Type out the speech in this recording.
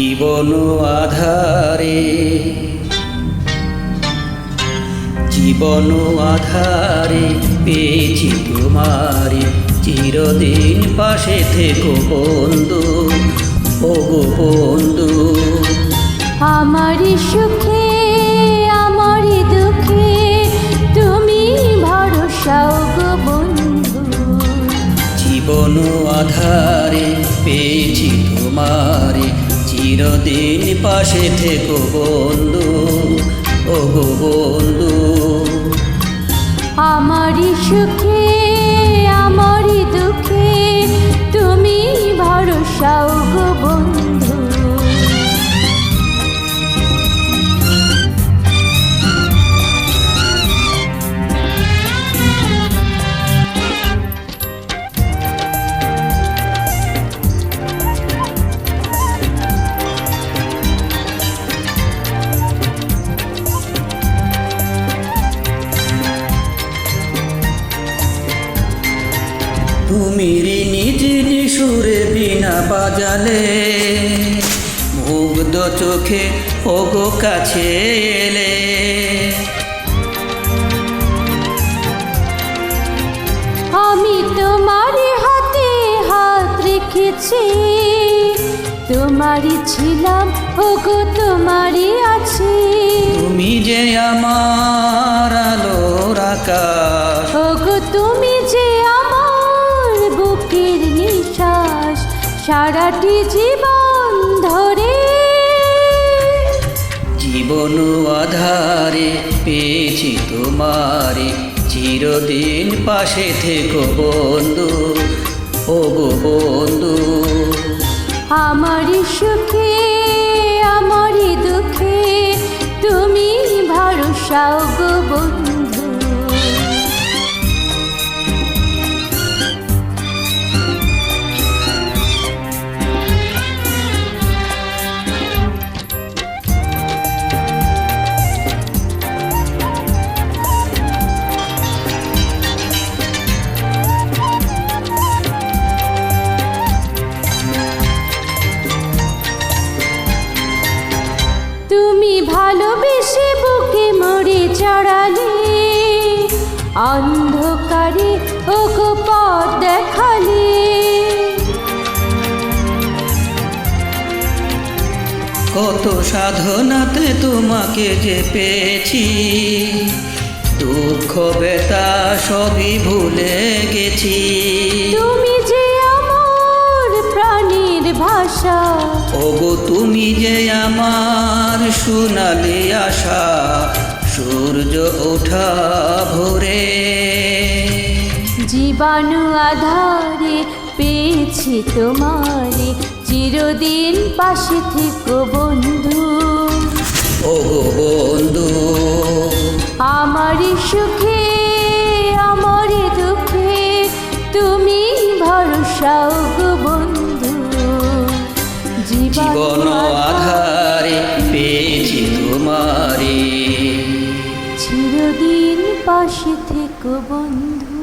জীবন আধারে। জীবন আধারে পেয়েছি তোমারে। চিরদিন পাশে থেকো বন্ধু ও গো বন্ধু। আমারই সুখে আমারই দুঃখে তুমি ভরসা গো বন্ধু। জীবন আধারে পেয়েছি তোমারে। চিরদিন পাশে থেকো বন্ধু ও গো বন্ধু। আমারই সুখে তুমি নিজ সুরে বিনা বাজালে। মুগ্ধ চোখে ওগো কাছে এলে। আমি তোমারই হাতে হাত রেখেছি তোমারই ছিলাম ওগো তোমারই আছি। সারাটি জীবন ধরে। জীবন আধারে পেয়েছি তোমারে। চিরদিন পাশে থেকো বন্ধু ও গো বন্ধু। আমারই সুখে আমারই দুঃখে তুমি ভরসা গো ভালোবেসে বুকে মরে চড়ালে অন্ধকারে ওগো পথ দেখালে। কত সাধনাতে তোমাকে যে পেয়েছি দুঃখ বেতা সবই ভুলে গেছি। তুমি যে আমার প্রাণীর ভাষা ওগো তুমি যে আমার সোনালি আশা সূর্য ওঠা ভোরে। জীবাণু আধারে পেয়েছি তোমারে চিরদিন পাশে থেকো বন্ধু। ওগো বন্ধু আমারই সুখে জীবন আধারে পেয়েছি তোমারে চিরদিন পাশে থেকো বন্ধু।